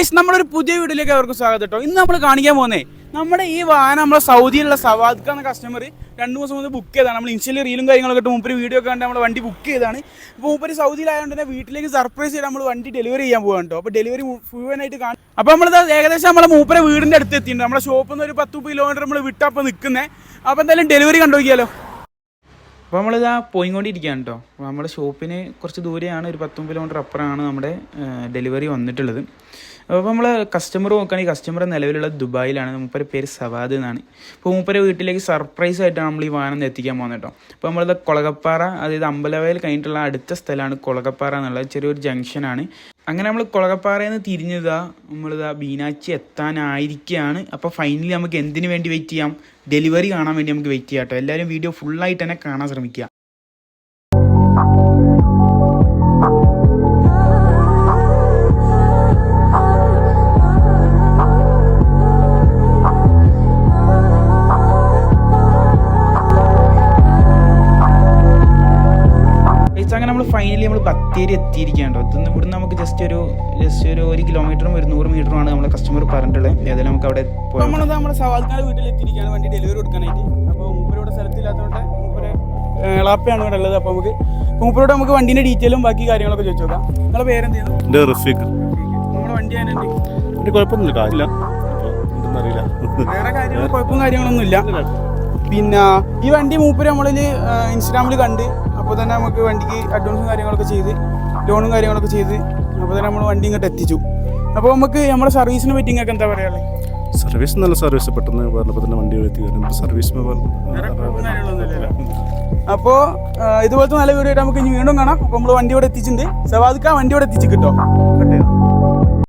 Guys നമ്മളൊരു പുതിയ വീഡിയോയിലേക്ക് അവർക്ക് സ്വാഗതം കേട്ടോ ഇന്ന് നമ്മൾ കാണിക്കാൻ പോകുന്നേ നമ്മുടെ ഈ വാഹനം നമ്മുടെ സൗദിയിലുള്ള സവാദ്ക്ക എന്ന കസ്റ്റമർ രണ്ട് ദിവസം മുതൽ ബുക്ക് ചെയ്താണ് നമ്മൾ ഇൻസ്റ്റയിൽ റീലും കാര്യങ്ങളൊക്കെ ഇട്ട് മുമ്പ് വീഡിയോ ഒക്കെ കണ്ട് നമ്മൾ വണ്ടി ബുക്ക് ചെയ്താണ് ഇപ്പോൾ മൂപ്പര് സൗദിയിലായതുകൊണ്ട് തന്നെ വീട്ടിലേക്ക് സർപ്രൈസ് ചെയ്ത് നമ്മൾ വണ്ടി ഡെലിവറി ചെയ്യാൻ പോകാൻ കേട്ടോ അപ്പോൾ ഡെലിവറി മുഴുവനായിട്ട് കാണും അപ്പോൾ നമ്മൾ ഏകദേശം നമ്മളെ മൂപ്പരെ വീടിന്റെ അടുത്ത് എത്തിയിട്ടുണ്ട്. നമ്മുടെ ഷോപ്പിൽ നിന്ന് ഒരു പത്ത് കിലോമീറ്റർ നമ്മൾ വിട്ടപ്പോൾ നിൽക്കുന്നത് അപ്പോൾ എന്തായാലും ഡെലിവറി കണ്ടുനോക്കിയാലോ അപ്പോൾ നമ്മളിതാ പോയിക്കൊണ്ടിരിക്കുകയാണ് കേട്ടോ നമ്മുടെ ഷോപ്പിന് കുറച്ച് ദൂരെയാണ് ഒരു പത്തൊമ്പത് കിലോമീറ്റർ അപ്പുറമാണ് നമ്മുടെ ഡെലിവറി വന്നിട്ടുള്ളത്. അപ്പോൾ നമ്മൾ കസ്റ്റമർ നോക്കുകയാണെങ്കിൽ കസ്റ്റമർ നിലവിലുള്ള ദുബായിലാണ്. മൂപ്പരെ പേര് സവാദ് എന്നാണ്. അപ്പോൾ മൂപ്പരെ വീട്ടിലേക്ക് സർപ്രൈസ് ആയിട്ടാണ് നമ്മൾ ഈ വാഹനം എത്തിക്കാൻ പോകുന്നത് കേട്ടോ. അപ്പോൾ നമ്മളിത് കൊളകപ്പാറ അതായത് അമ്പലവയൽ കഴിഞ്ഞിട്ടുള്ള അടുത്ത സ്ഥലമാണ് കൊളകപ്പാറ എന്നുള്ളത്. ചെറിയൊരു ജംഗ്ഷനാണ്. അങ്ങനെ നമ്മൾ കൊളകപ്പാറയിൽ നിന്ന് തിരിഞ്ഞതാ നമ്മളിതാ ബീനാച്ചി എത്താനായിരിക്കുകയാണ് അപ്പോൾ ഫൈനലി നമുക്ക് എന്തിനു വേണ്ടി വെയിറ്റ് ചെയ്യാം? ഡെലിവറി കാണാൻ വേണ്ടി നമുക്ക് വെയിറ്റ് ചെയ്യാം കേട്ടോ എല്ലാവരും വീഡിയോ ഫുള്ളായിട്ട് തന്നെ കാണാൻ ശ്രമിക്കുക. ഗൈസ് അങ്ങനെ നമ്മൾ ഫൈനലി നമ്മൾ ബത്തേരി എത്തിയിരിക്കുകയാണ് ഇതൊന്ന് ഇവിടുന്ന് നമുക്ക് ജസ്റ്റ് ഒരു ജസ്റ്റ് ഒരു ഒരു കിലോമീറ്ററും ഒരു നൂറ് മീറ്ററുമാണ് നമ്മുടെ കസ്റ്റമർ പറഞ്ഞിട്ടുള്ളത്. ഏതായാലും നമുക്ക് അവിടെ നമ്മളത് നമ്മുടെ സവാൽക്കാട് വീട്ടിൽ എത്തിയിരിക്കുകയാണ്. വണ്ടി ഡെലിവറി കൊടുക്കാനായിട്ട്. അപ്പോൾ മൂപ്പരോട് സ്ഥലത്തില്ലാത്തതുകൊണ്ട് മൂപ്പര് ഇളാപ്പയാണ് ഇവിടെ ഉള്ളത്. അപ്പോൾ നമുക്ക് മൂപ്പരോട് നമുക്ക് വണ്ടീന്റെ ഡീറ്റെയിലും ബാക്കി കാര്യങ്ങളൊക്കെ ചോദിച്ചു നോക്കാം. നിങ്ങളെ പേരെന്തെയ്യുന്നു എന്റെ റഫീഖ്. നമ്മുടെ വണ്ടി അതിനുണ്ട് കുഴപ്പമൊന്നുമില്ല. കാര്യമില്ല. എന്തെന്നറിയില്ല വേറെ കാര്യങ്ങൾ കുഴപ്പവും കാര്യങ്ങളൊന്നുമില്ല. പിന്നെ ഈ വണ്ടി മൂപ്പര് നമ്മളിൽ ഇൻസ്റ്റാഗ്രാമിൽ കണ്ട് അപ്പോൾ തന്നെ നമുക്ക് വണ്ടിക്ക് അഡ്വാൻസും കാര്യങ്ങളൊക്കെ ചെയ്ത് ലോണും കാര്യങ്ങളൊക്കെ ചെയ്ത് അപ്പോൾ തന്നെ നമ്മൾ വണ്ടി ഇങ്ങോട്ട് എത്തിച്ചു. അപ്പോൾ നമുക്ക് നമ്മുടെ സർവീസിനെ പറ്റി നിങ്ങൾക്ക് എന്താ പറയാനുള്ളത് സർവീസ് നല്ല സർവീസ് പെട്ടെന്ന് പറഞ്ഞപ്പോൾ തന്നെ വണ്ടി എത്തി. സർവീസ് അപ്പോൾ ഇതുപോലത്തെ നല്ല വീഡിയോ ആയിട്ട് നമുക്ക് ഇനി വീണ്ടും കാണാം. അപ്പോൾ നമ്മൾ വണ്ടിയോടെ എത്തിച്ചിട്ടുണ്ട്. സവാദിക്ക വണ്ടിയോടെ എത്തിച്ചു എത്തിച്ച് കിട്ടോ.